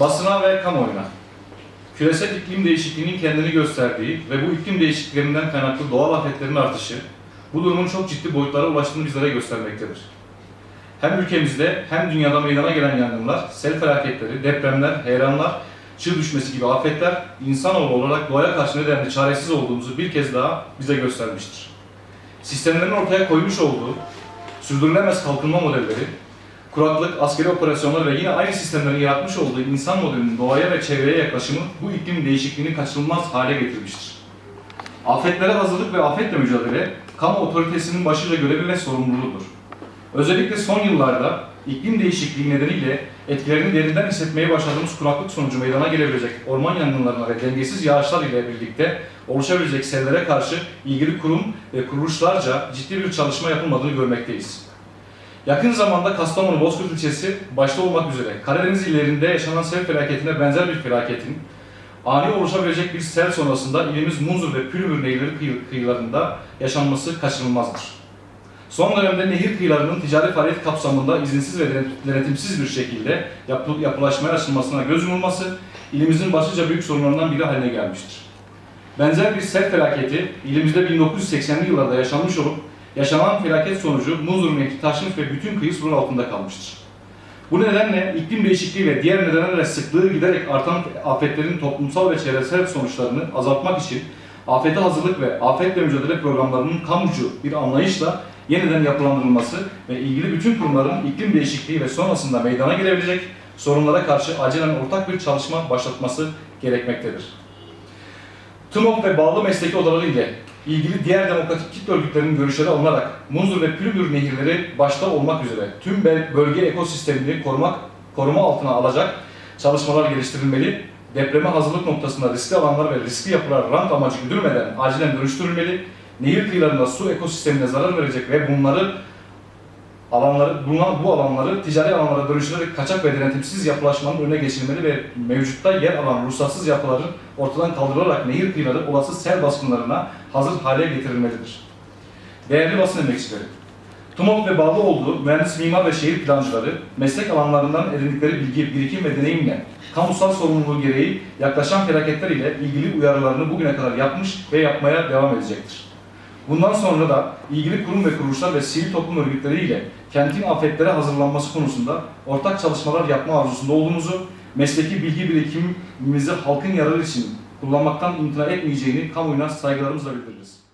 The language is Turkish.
Basına ve kamuoyuna. Küresel iklim değişikliğinin kendini gösterdiği ve bu iklim değişikliklerinden kaynaklı doğal afetlerin artışı, bu durumun çok ciddi boyutlara ulaştığını bizlere göstermektedir. Hem ülkemizde hem dünyada meydana gelen yangınlar, sel felaketleri, depremler, heyelanlar, çığ düşmesi gibi afetler insanoğlu olarak doğaya karşı nedenli çaresiz olduğumuzu bir kez daha bize göstermiştir. Sistemlerin ortaya koymuş olduğu sürdürülemez kalkınma modelleri, kuraklık, askeri operasyonlar ve yine aynı sistemlerin yaratmış olduğu insan modelinin doğaya ve çevreye yaklaşımı bu iklim değişikliğini kaçınılmaz hale getirmiştir. Afetlere hazırlık ve afetle mücadele, kamu otoritesinin başlıca görevi ve sorumluluğudur. Özellikle son yıllarda iklim değişikliği nedeniyle etkilerini derinden hissetmeye başladığımız kuraklık sonucu meydana gelebilecek orman yangınlarına ve dengesiz yağışlar ile birlikte oluşabilecek sellere karşı ilgili kurum ve kuruluşlarca ciddi bir çalışma yapılmadığını görmekteyiz. Yakın zamanda Kastamonu Bozkurt ilçesi başta olmak üzere Karadeniz illerinde yaşanan sel felaketine benzer bir felaketin ani oluşabilecek bir sel sonrasında ilimiz Munzur ve Pülümür nehirleri kıyı- kıyılarında yaşanması kaçınılmazdır. Son dönemde nehir kıyılarının ticari faaliyet kapsamında izinsiz ve denet- denetimsiz bir şekilde yapı, yapılaşmaya açılmasına göz yumulması ilimizin başlıca büyük sorunlarından biri haline gelmiştir. Benzer bir sel felaketi ilimizde 1980'li yıllarda yaşanmış olup yaşanan felaket sonucu Muzur Nehri taşmış ve bütün kıyı sular altında kalmıştır. Bu nedenle iklim değişikliği ve diğer nedenlerle sıklığı giderek artan afetlerin toplumsal ve çevresel sonuçlarını azaltmak için afete hazırlık ve afetle mücadele programlarının kamucu bir anlayışla yeniden yapılandırılması ve ilgili bütün kurumların iklim değişikliği ve sonrasında meydana gelebilecek sorunlara karşı acilen ortak bir çalışma başlatması gerekmektedir. TMOP ve bağlı mesleki odaları ile ilgili diğer demokratik kitle örgütlerinin görüşleri alınarak Munzur ve Pülümür nehirleri başta olmak üzere tüm bölge ekosistemini korumak, koruma altına alacak çalışmalar geliştirilmeli, depreme hazırlık noktasında riskli alanlar ve riskli yapılar rant amacı güdülmeden acilen dönüştürülmeli, nehir kıyılarında su ekosistemine zarar verecek ve bunları alanları, bulunan bu alanları ticari alanlara dönüştürerek kaçak ve denetimsiz yapılaşmanın önüne geçilmeli ve mevcutta yer alan ruhsatsız yapıların ortadan kaldırılarak nehir kıyıları olası sel baskınlarına hazır hale getirilmelidir. Değerli basın emekçileri, TUMOP ve bağlı olduğu mühendis, mimar ve şehir plancıları meslek alanlarından edindikleri bilgi, birikim ve deneyimle kamusal sorumluluğu gereği yaklaşan felaketler ile ilgili uyarılarını bugüne kadar yapmış ve yapmaya devam edecektir. Bundan sonra da ilgili kurum ve kuruluşlar ve sivil toplum örgütleriyle kentin afetlere hazırlanması konusunda ortak çalışmalar yapma arzusunda olduğumuzu, mesleki bilgi birikimimizi halkın yararı için kullanmaktan imtina etmeyeceğini kamuoyuna saygılarımızla bildiririz.